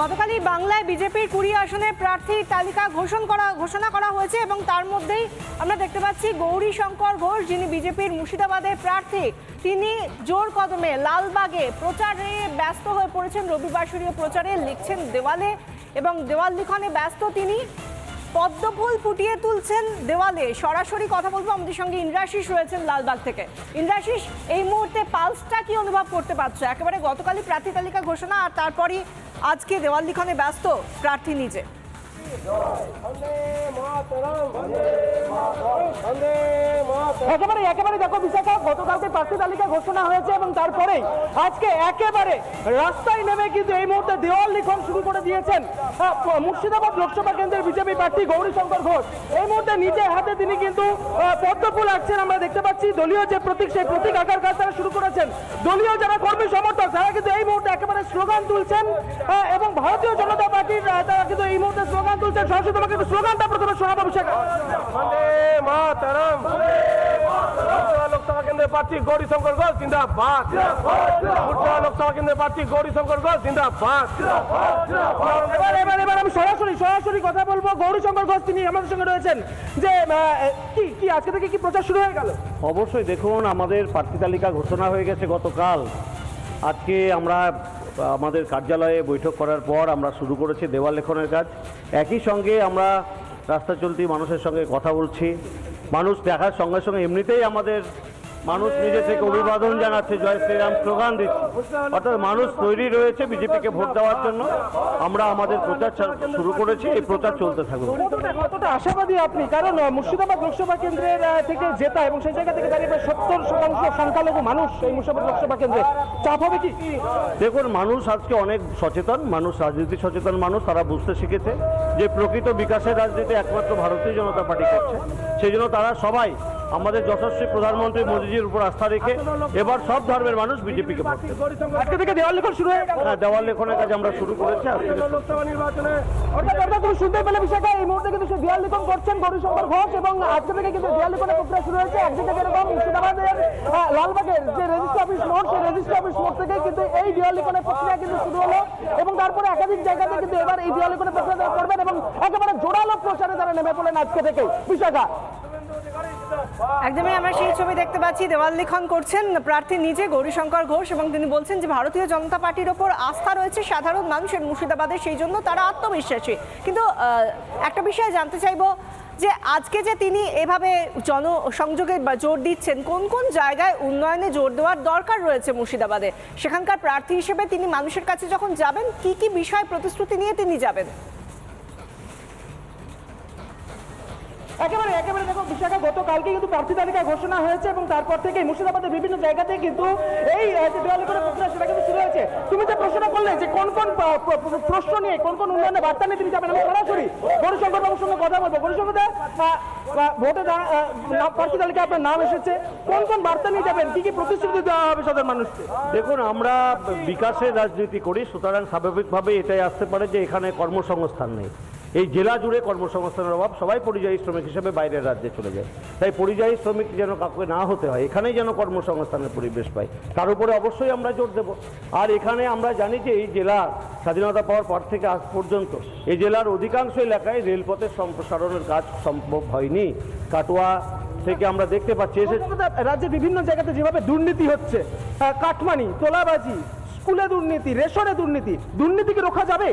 গতকালই বাংলায় বিজেপির কুড়ি আসনের প্রার্থীর তালিকা ঘোষণা করা ঘোষণা করা হয়েছে এবং তার মধ্যেই আমরা দেখতে পাচ্ছি গৌরী শঙ্কর ঘোষ, যিনি বিজেপির মুর্শিদাবাদের প্রার্থী, তিনি জোর কদমে লালবাগে প্রচারে ব্যস্ত হয়ে পড়েছেন। রবিবাসরীয় প্রচারে লিখছেন দেওয়ালে এবং দেওয়াল লিখনে ব্যস্ত তিনি পদ্মফুল ফুটিয়ে তুলছেন দেওয়ালে। সরাসরি কথা বলব, আমাদের সঙ্গে ইন্দ্রাশিস রয়েছেন লালবাগ থেকে। ইন্দ্রাশিস, এই মুহূর্তে পালসটা কি অনুভব করতে পারছ? একেবারে গতকালই প্রার্থী তালিকা ঘোষণা আর তারপরই আজকে দেওয়াল লিখনে ব্যস্ত প্রার্থী নিজে। একেবারে একেবারে দেখো বিশাখা, গতকালকে প্রার্থী তালিকা ঘোষণা হয়েছে এবং তারপরেই আজকে একেবারে রাস্তায় নেমে কিন্তু এই মুহূর্তে দেওয়াল লিখন শুরু করে দিয়েছেন মুর্শিদাবাদ লোকসভা কেন্দ্রের বিজেপি প্রার্থী গৌরীশঙ্কর ঘোষ। এই মুহূর্তে নিজের হাতে তিনি কিন্তু পদ্মফুল আঁকছেন, আমরা দেখতে পাচ্ছি দলীয় যে প্রতীক, সেই প্রতীক আঁকার কাজ তারা শুরু করেছেন। দলীয় যারা কর্মী সমর্থক, তারা কিন্তু এই মুহূর্তে একেবারে স্লোগান তুলছেন এবং ভারতীয় জনতা পার্টির তারা কিন্তু এই মুহূর্তে তুলছেন সরাসরি তোমাকে একটু স্লোগানটা প্রথমে শোনাবো বন্দে মাতরম। উত্তরা লোকসভা কেন্দ্রের প্রার্থী গৌরী শঙ্কর ঘোষ জিন্দাবাদ। উত্তরা লোকসভা কেন্দ্রের প্রার্থী গৌরী শঙ্কর ঘোষ জিন্দাবাদ। এবার এবার এবার আমি সরাসরি সরাসরি কথা বলব। গৌরীশঙ্কর ঘোষ তিনি আমাদের সঙ্গে রয়েছেন। যে কি কি আজকে থেকে কি প্রচার শুরু হয়ে গেল? অবশ্যই দেখুন আমাদের প্রার্থী তালিকা ঘোষণা হয়ে গেছে গতকাল। আজকে আমরা আমাদের কার্যালয়ে বৈঠক করার পর আমরা শুরু করেছি দেওয়াল লেখনের কাজ। একই সঙ্গে আমরা রাস্তা চলতি মানুষের সঙ্গে কথা বলছি। মানুষ দেখার সঙ্গে সঙ্গে এমনিতেই আমাদের মানুষ নিজে থেকে অভিবাদন জানাচ্ছে জয় শ্রীরাম স্লোগান দিচ্ছে। অর্থাৎ মানুষ তৈরি রয়েছে বিজেপিকে ভোট দেওয়ার জন্য। আমরা আমাদের প্রচার শুরু করেছি এই প্রচার চলতে থাকবে কতটা আশাবাদী আপনি? কারণ মুর্শিদাবাদ লোকসভা কেন্দ্রের থেকে জেতা এবং সেই জায়গা থেকে দাঁড়িয়ে প্রায় সত্তর শতাংশ সংখ্যালঘু মানুষ এই মুর্শিদাবাদ লোকসভা কেন্দ্রে। চাপ হবে কি? দেখুন মানুষ আজকে অনেক সচেতন মানুষ রাজনীতি সচেতন মানুষ তারা বুঝতে শিখেছে যে প্রকৃত বিকাশের রাজনীতি একমাত্র ভারতীয় জনতা পার্টি করছে। সেই জন্য তারা সবাই আমাদের যশস্বী প্রধানমন্ত্রী মোদীজির উপর আস্থা রেখে এবার সব ধর্মের মানুষ বিজেপিকে আজকে থেকে দেওয়াল লিখন শুরু হয়ে হ্যাঁ দেওয়াল লেখনের কাজ আমরা শুরু করেছি লোকসভা নির্বাচনে অর্থাৎ অর্থাৎ তুমি শুনতে পেলে এই মুহূর্তে কিন্তু সে দেওয়াল লিখন করছেন গৌরীশঙ্কর ঘোষ এবং আজকে থেকে কিন্তু দেওয়াল লিখনের প্রক্রিয়া শুরু হয়েছে। একদিকে যেরকম মুর্শিদাবাদের লালবাগের যে রেজিস্ট্রি অফিস মোড় সেই রেজিস্ট্রি অফিস মোড় থেকে কিন্তু এই দেওয়াল লিখনের প্রক্রিয়া কিন্তু শুরু হলো এবং তারপরে একাধিক জায়গাতে কিন্তু এবার এই দেওয়াল লিখনের প্রক্রিয়া তারা করবেন এবং একেবারে জোরালো প্রচারে তারা নেমে পড়লেন আজকে থেকে বিশাখা একদমই আমরা সেই ছবি দেখতে পাচ্ছি। দেওয়াল লিখন করছেন প্রার্থী নিজে গৌরীশঙ্কর ঘোষ এবং তিনি বলছেন যে ভারতীয় জনতা পার্টির ওপর আস্থা রয়েছে সাধারণ মানুষের মুর্শিদাবাদে সেই জন্য তারা আত্মবিশ্বাসী। কিন্তু একটা বিষয় জানতে চাইব যে আজকে যে তিনি এভাবে জনসংযোগে জোর দিচ্ছেন, কোন কোন জায়গায় উন্নয়নে জোর দেওয়ার দরকার রয়েছে মুর্শিদাবাদে? সেখানকার প্রার্থী হিসেবে তিনি মানুষের কাছে যখন যাবেন, কি কি বিষয় প্রতিশ্রুতি নিয়ে তিনি যাবেন? একেবারে একেবারে দেখো বিশাখা গতকালকে কিন্তু প্রার্থী তালিকা ঘোষণা হয়েছে এবং তারপর থেকে মুর্শিদাবাদের বিভিন্ন জায়গাতে কিন্তু এই সেটা কিন্তু শুরু হয়েছে। তুমি যে প্রশ্নটা করলে যে কোন কোন প্রশ্ন নিয়ে কোন কোন উন্নয়নের বার্তা নিয়ে তিনি যাবেন? আমি সরাসরি গৌরশঙ্কর বাবুর সঙ্গে কথা বলব। আহ, ভোটে প্রার্থী তালিকায় আপনার নাম এসেছে। কোন কোন বার্তা নিয়ে যাবেন? কি কি প্রতিশ্রুতি দেওয়া হবে সাধারণ মানুষকে? দেখুন আমরা বিকাশের রাজনীতি করি সুতরাং স্বাভাবিকভাবে এটাই আসতে পারে যে এখানে কর্মসংস্থান নেই। এই জেলা জুড়ে কর্মসংস্থানের অভাব, সবাই পরিযায়ী শ্রমিক হিসেবে বাইরের রাজ্যে চলে যায়। তাই পরিযায়ী শ্রমিক যেন কাউকে না হতে হয়, এখানেই যেন কর্মসংস্থানের পরিবেশ পায়। তার উপরে অবশ্যই আমরা জোর দেব। আর এখানে আমরা জানি যে এই জেলা স্বাধীনতা পাওয়ার পর থেকে আজ পর্যন্ত এই জেলার অধিকাংশ এলাকায় রেলপথের সম্প্রসারণের কাজ সম্ভব হয়নি। কাটোয়া থেকে আমরা দেখতে পাচ্ছি রাজ্যের বিভিন্ন জায়গাতে যেভাবে দুর্নীতি হচ্ছে কাটমানি, তোলাবাজি, স্কুলে দুর্নীতি, রেশনে দুর্নীতি দুর্নীতিকে রোখা যাবে?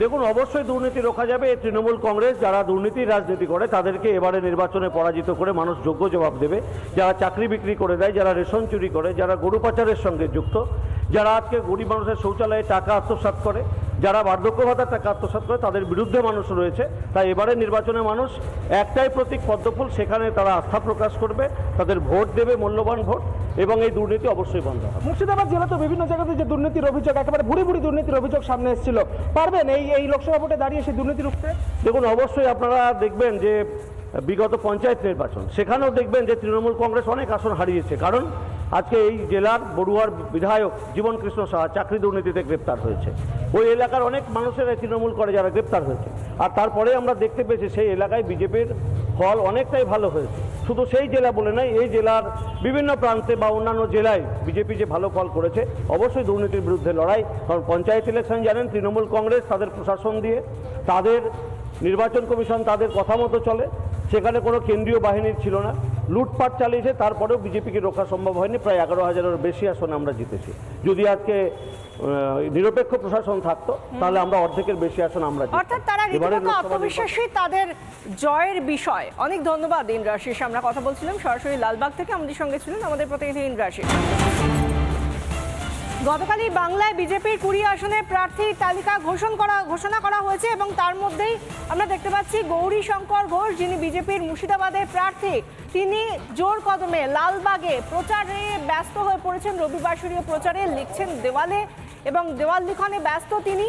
দেখুন, অবশ্যই দুর্নীতি রোখা যাবে এই তৃণমূল কংগ্রেস। যারা দুর্নীতির রাজনীতি করে, তাদেরকে এবারে নির্বাচনে পরাজিত করে মানুষ যোগ্য জবাব দেবে। যারা চাকরি বিক্রি করে দেয়, যারা রেশন চুরি করে, যারা গরু পাচারের সঙ্গে যুক্ত, যারা আজকে গরিব মানুষের শৌচালয়ে টাকা আত্মসাত করে যারা বার্ধক্য ভাতার টাকা আত্মসাৎ করে তাদের বিরুদ্ধে মানুষ রয়েছে তাই এবারে নির্বাচনে মানুষ একটাই প্রতীক পদ্মফুল সেখানে তারা আস্থা প্রকাশ করবে তাদের ভোট দেবে মূল্যবান ভোট এবং এই দুর্নীতি অবশ্যই বন্ধ হবে। মুর্শিদাবাদ জেলা তো বিভিন্ন জায়গাতে যে দুর্নীতির অভিযোগ একেবারে ভুড়ি ভুড়ি দুর্নীতির অভিযোগ সামনে এসেছিল। পারবেন এই এই লোকসভা ভোটে দাঁড়িয়ে সেই দুর্নীতি রুখতে? দেখুন অবশ্যই আপনারা দেখবেন যে বিগত পঞ্চায়েত নির্বাচন সেখানেও দেখবেন যে তৃণমূল কংগ্রেস অনেক আসন হারিয়েছে। কারণ আজকে এই জেলার বড়ুয়ার বিধায়ক জীবন কৃষ্ণ সাহা চাকরি দুর্নীতিতে গ্রেপ্তার হয়েছে। ওই এলাকার অনেক মানুষের তৃণমূল করে যারা গ্রেপ্তার হয়েছে। আর তারপরে আমরা দেখতে পেয়েছি সেই এলাকায় বিজেপির ফল অনেকটাই ভালো হয়েছে। শুধু সেই জেলা বলে নয়, এই জেলার বিভিন্ন প্রান্তে বা অন্যান্য জেলায় বিজেপি যে ভালো ফল করেছে, অবশ্যই দুর্নীতির বিরুদ্ধে লড়াই। কারণ পঞ্চায়েত ইলেকশন জানেন, তৃণমূল কংগ্রেস তাদের প্রশাসন দিয়ে, তাদের নির্বাচন কমিশন তাদের কথা মতো চলে। সেখানে কোনো কেন্দ্রীয় বাহিনীর ছিল না। লুটপাট চালিয়েছে তারপরেও বিজেপিকে রক্ষা সম্ভব হয়নি। প্রায় এগারো হাজারের বেশি আসনে আমরা জিতেছি। যদি আজকে নিরপেক্ষ প্রশাসন থাকতো তাহলে আমরা অর্ধেকের বেশি আসন আমরা অর্থাৎ তারা রীতিমতো আত্মবিশ্বাসী তাদের জয়ের বিষয়। অনেক ধন্যবাদ ইন্দ্রাশিস আমরা কথা বলছিলাম সরাসরি লালবাগ থেকে। আমাদের সঙ্গে ছিলেন আমাদের প্রতিনিধি ইন্দ্রাশিস গতকালই বাংলায় বিজেপির কুড়ি আসনের প্রার্থীর তালিকা ঘোষণ করা, ঘোষণা করা হয়েছে এবং তার মধ্যেই আমরা দেখতে পাচ্ছি গৌরী শঙ্কর ঘোষ, যিনি বিজেপির মুর্শিদাবাদের প্রার্থী, তিনি জোর কদমে লালবাগে প্রচারে ব্যস্ত হয়ে পড়েছেন। রবিবার রবিবাসরীয় প্রচারে লিখছেন দেওয়ালে এবং দেওয়াল লিখনে ব্যস্ত তিনি।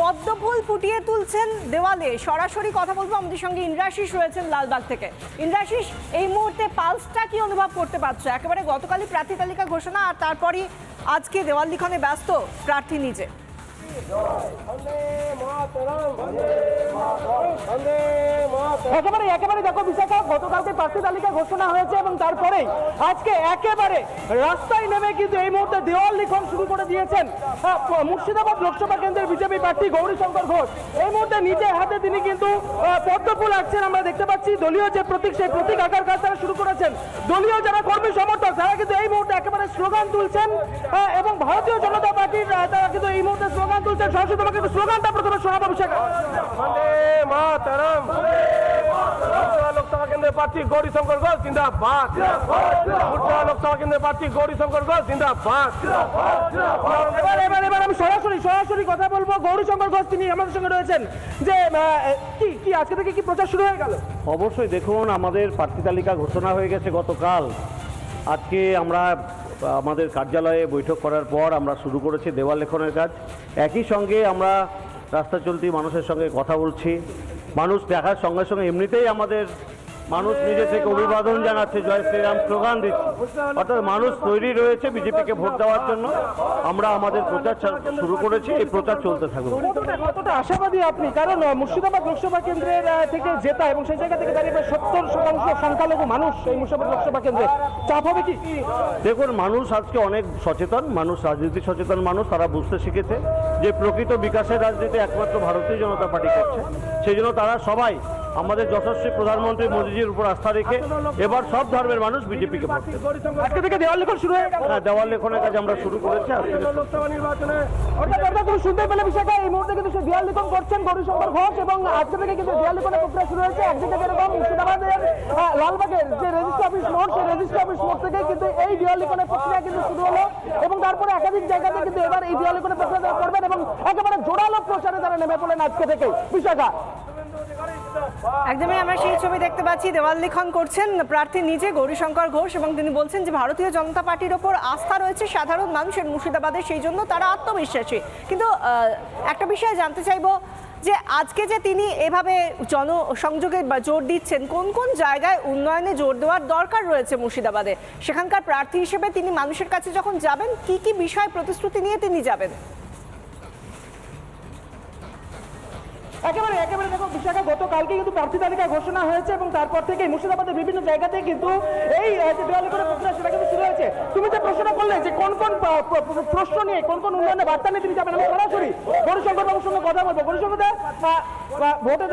পদ্মফুল ফুটিয়ে তুলছেন দেওয়ালে। সরাসরি কথা বলব, আমাদের সঙ্গে ইন্দ্রাশিস রয়েছেন লালবাগ থেকে। ইন্দ্রাশিস এই মুহূর্তে পালসটা কি অনুভব করতে পারছ? একেবারে গতকালই প্রার্থী তালিকা ঘোষণা আর তারপরই আজকে দেওয়াল লিখনে ব্যস্ত প্রার্থী নিজে। একেবারে একেবারে দেখো বিশাখা, গতকালকে প্রার্থী তালিকা ঘোষণা হয়েছে এবং তারপরেই আজকে একেবারে রাস্তায় নেমে কিন্তু এই মুহূর্তে দেওয়াল লিখন শুরু করে দিয়েছেন মুর্শিদাবাদ লোকসভা কেন্দ্রের বিজেপি প্রার্থী গৌরী শঙ্কর ঘোষ। এই মুহূর্তে নিজে হাতে তিনি কিন্তু পদ্মফুল আঁকছেন, আমরা দেখতে পাচ্ছি দলীয় যে প্রতীক, সেই প্রতীক আঁকার কাজ তারা শুরু করেছেন। দলীয় যারা কর্মী সমর্থক, তারা কিন্তু এই মুহূর্তে একেবারে স্লোগান তুলছেন এবং ভারতীয় জনতা পার্টির তারা কিন্তু এই মুহূর্তে স্লোগান তুলছেন। সরাসরি তোমাকে স্লোগানটা প্রথমে শোনাবো মাতরম। মুর্শিদাবাদ লোকসভা কেন্দ্রের প্রার্থী গৌরী শঙ্কর ঘোষ জিন্দাবাদ। মুর্শিদাবাদ লোকসভা কেন্দ্রের প্রার্থী গৌরী শঙ্কর ঘোষ জিন্দাবাদ। এবার এবার এবার আমি সরাসরি সরাসরি কথা বলব। গৌরীশঙ্কর ঘোষ তিনি আমাদের সঙ্গে রয়েছেন। যে কি কি আজকে থেকে কি প্রচার শুরু হয়ে গেল? অবশ্যই দেখুন আমাদের প্রার্থী তালিকা ঘোষণা হয়ে গেছে গতকাল। আজকে আমরা আমাদের কার্যালয়ে বৈঠক করার পর আমরা শুরু করেছি দেওয়াল লেখনের কাজ। একই সঙ্গে আমরা রাস্তা চলতি মানুষের সঙ্গে কথা বলছি। মানুষ দেখার সঙ্গে সঙ্গে এমনিতেই আমাদের মানুষ নিজে থেকে অভিবাদন জানাচ্ছে জয় শ্রীরাম স্লোগান দিচ্ছে। অর্থাৎ মানুষ তৈরি রয়েছে বিজেপিকে ভোট দেওয়ার জন্য। আমরা আমাদের প্রচার শুরু করেছি এই প্রচার চলতে থাকবে কতটা আশাবাদী আপনি? কারণ মুর্শিদাবাদ লোকসভা কেন্দ্রের থেকে জেতা এবং সেই জায়গা থেকে দাঁড়িয়ে প্রায় সত্তর শতাংশ সংখ্যালঘু মানুষ এই মুর্শিদাবাদ লোকসভা কেন্দ্রে। চাপ হবে কি? দেখুন মানুষ আজকে অনেক সচেতন মানুষ রাজনীতি সচেতন মানুষ তারা বুঝতে শিখেছে যে প্রকৃত বিকাশের রাজনীতি একমাত্র ভারতীয় জনতা পার্টি করছে। সেই জন্য তারা সবাই আমাদের যশস্বী প্রধানমন্ত্রী মোদীজির উপর আস্থা রেখে এবার সব ধর্মের মানুষ বিজেপিকে ভোট। আজকে থেকে দেওয়াল লিখন শুরু হয়ে হ্যাঁ দেওয়াল লেখনের কাজ আমরা শুরু করেছি আজকে লোকসভা নির্বাচনে অর্থাৎ অর্থাৎ তুমি শুনতে পেলে বিশাখা এই মুহূর্তে কিন্তু দেওয়াল লিখন করছেন গৌরীশঙ্কর ঘোষ এবং আজকে থেকে কিন্তু দেওয়াল লিখনের প্রক্রিয়া শুরু হয়েছে। একদিকে যেরকম মুর্শিদাবাদের লালবাগের যে রেজিস্ট্রি অফিস মোড় সেই রেজিস্ট্রি অফিস মোড় থেকে কিন্তু এই দেওয়াল লিখনের প্রক্রিয়া কিন্তু শুরু হলো এবং তারপরে একাধিক জায়গাতে কিন্তু এবার এই দেওয়াল লিখনের প্রক্রিয়া করবেন এবং একেবারে জোরালো প্রচারে তারা নেমে পড়লেন আজকে থেকে বিশাখা একদমই আমরা সেই ছবি দেখতে পাচ্ছি। দেওয়াল লিখন করছেন প্রার্থী নিজে গৌরীশঙ্কর ঘোষ এবং তিনি বলছেন যে ভারতীয় জনতা পার্টির ওপর আস্থা রয়েছে সাধারণ মানুষের মুর্শিদাবাদে, সেই জন্য তারা আত্মবিশ্বাসী। কিন্তু একটা বিষয় জানতে চাইব যে আজকে যে তিনি এভাবে জনসংযোগে বা জোর দিচ্ছেন, কোন কোন জায়গায় উন্নয়নে জোর দেওয়ার দরকার রয়েছে মুর্শিদাবাদে? সেখানকার প্রার্থী হিসেবে তিনি মানুষের কাছে যখন যাবেন, কি কি বিষয় প্রতিশ্রুতি নিয়ে তিনি যাবেন? একেবারে একেবারে দেখো বিশাখা গতকালকে কিন্তু প্রার্থী তালিকা ঘোষণা হয়েছে এবং তারপর থেকে মুর্শিদাবাদের বিভিন্ন জায়গাতে কিন্তু এই দেওয়ালি করে প্রক্রিয়া সেটা কিন্তু শুরু হয়েছে। তুমি যে প্রশ্ন করলে যে কোন কোন প্রশ্ন নিয়ে কোন কোন উন্নয়নের বার্তা নিয়ে তিনি যাবেন আমি সরাসরি গৌরশঙ্কর বাবুর সঙ্গে কথা বলব। আহ, ভোটে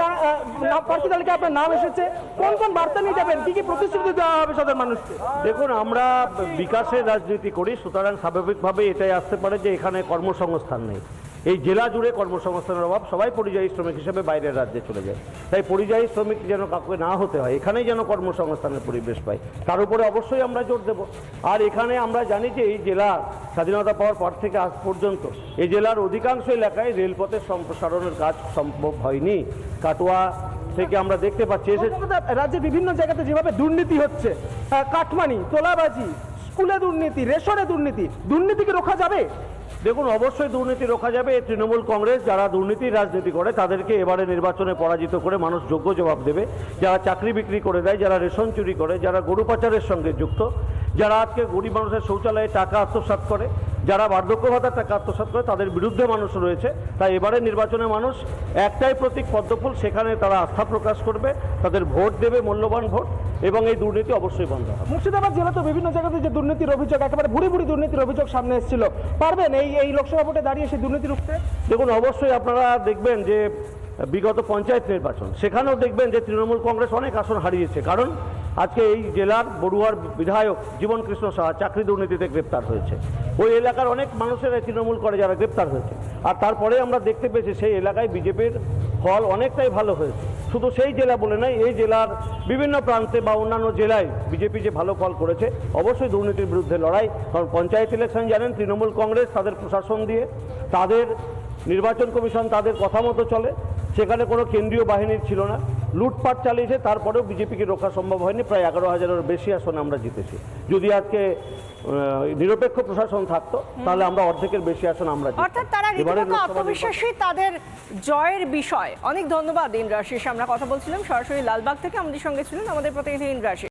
প্রার্থী তালিকায় আপনার নাম এসেছে। কোন কোন বার্তা নিয়ে যাবেন? কি কি প্রতিশ্রুতি দেওয়া হবে সাধারণ মানুষকে? দেখুন আমরা বিকাশের রাজনীতি করি সুতরাং স্বাভাবিকভাবে এটাই আসতে পারে যে এখানে কর্মসংস্থান নেই। এই জেলা জুড়ে কর্মসংস্থানের অভাব, সবাই পরিযায়ী শ্রমিক হিসেবে বাইরের রাজ্যে চলে যায়। তাই পরিযায়ী শ্রমিক যেন কাউকে না হতে হয়, এখানেই যেন কর্মসংস্থানের পরিবেশ পায়। তার উপরে অবশ্যই আমরা জোর দেব। আর এখানে আমরা জানি যে এই জেলা স্বাধীনতা পাওয়ার পর থেকে আজ পর্যন্ত এই জেলার অধিকাংশ এলাকায় রেলপথের সম্প্রসারণের কাজ সম্ভব হয়নি। কাটোয়া থেকে আমরা দেখতে পাচ্ছি রাজ্যের বিভিন্ন জায়গাতে যেভাবে দুর্নীতি হচ্ছে কাটমানি, তোলাবাজি, স্কুলে দুর্নীতি, রেশনে দুর্নীতি দুর্নীতিকে রোখা যাবে? দেখুন, অবশ্যই দুর্নীতি রোখা যাবে। এই তৃণমূল কংগ্রেস যারা দুর্নীতির রাজনীতি করে, তাদেরকে এবারে নির্বাচনে পরাজিত করে মানুষ যোগ্য জবাব দেবে। যারা চাকরি বিক্রি করে দেয়, যারা রেশন চুরি করে, যারা গরু পাচারের সঙ্গে যুক্ত, যারা আজকে গরিব মানুষের শৌচালয়ে টাকা আত্মসাত করে যারা বার্ধক্য ভাতার টাকা আত্মসাৎ করে তাদের বিরুদ্ধে মানুষ রয়েছে তাই এবারে নির্বাচনে মানুষ একটাই প্রতীক পদ্মফুল সেখানে তারা আস্থা প্রকাশ করবে তাদের ভোট দেবে মূল্যবান ভোট এবং এই দুর্নীতি অবশ্যই বন্ধ হবে। মুর্শিদাবাদ জেলা তো বিভিন্ন জায়গাতে যে দুর্নীতির অভিযোগ একেবারে ভুড়ি ভুড়ি দুর্নীতির অভিযোগ সামনে এসেছিল। পারবেন এই এই লোকসভা ভোটে দাঁড়িয়ে সেই দুর্নীতি রুখতে? দেখুন অবশ্যই আপনারা দেখবেন যে বিগত পঞ্চায়েত নির্বাচন সেখানেও দেখবেন যে তৃণমূল কংগ্রেস অনেক আসন হারিয়েছে। কারণ আজকে এই জেলার বড়ুয়ার বিধায়ক জীবন কৃষ্ণ সাহা চাকরি দুর্নীতিতে গ্রেপ্তার হয়েছে। ওই এলাকার অনেক মানুষের তৃণমূল করে যারা গ্রেপ্তার হয়েছে। আর তারপরে আমরা দেখতে পেয়েছি সেই এলাকায় বিজেপির ফল অনেকটাই ভালো হয়েছে। শুধু সেই জেলা বলে নয়, এই জেলার বিভিন্ন প্রান্তে বা অন্যান্য জেলায় বিজেপি যে ভালো ফল করেছে, অবশ্যই দুর্নীতির বিরুদ্ধে লড়াই। কারণ পঞ্চায়েত ইলেকশন জানেন, তৃণমূল কংগ্রেস তাদের প্রশাসন দিয়ে, তাদের নির্বাচন কমিশন তাদের কথা মতো চলে। সেখানে কোনো কেন্দ্রীয় বাহিনীর ছিল না। লুটপাট চালিয়েছে তারপরেও বিজেপিকে রোখা সম্ভব হয়নি। প্রায় এগারো হাজারের বেশি আসনে আমরা জিতেছি। যদি আজকে নিরপেক্ষ প্রশাসন থাকতো তাহলে আমরা অর্ধেকের বেশি আসন আমরা অর্থাৎ তারা রীতিমতো আত্মবিশ্বাসী তাদের জয়ের বিষয়। অনেক ধন্যবাদ ইন্দ্রাশিস। আমরা কথা বলছিলাম সরাসরি লালবাগ থেকে আমাদের সঙ্গে ছিলেন আমাদের প্রতিনিধি ইন্দ্রাশিস।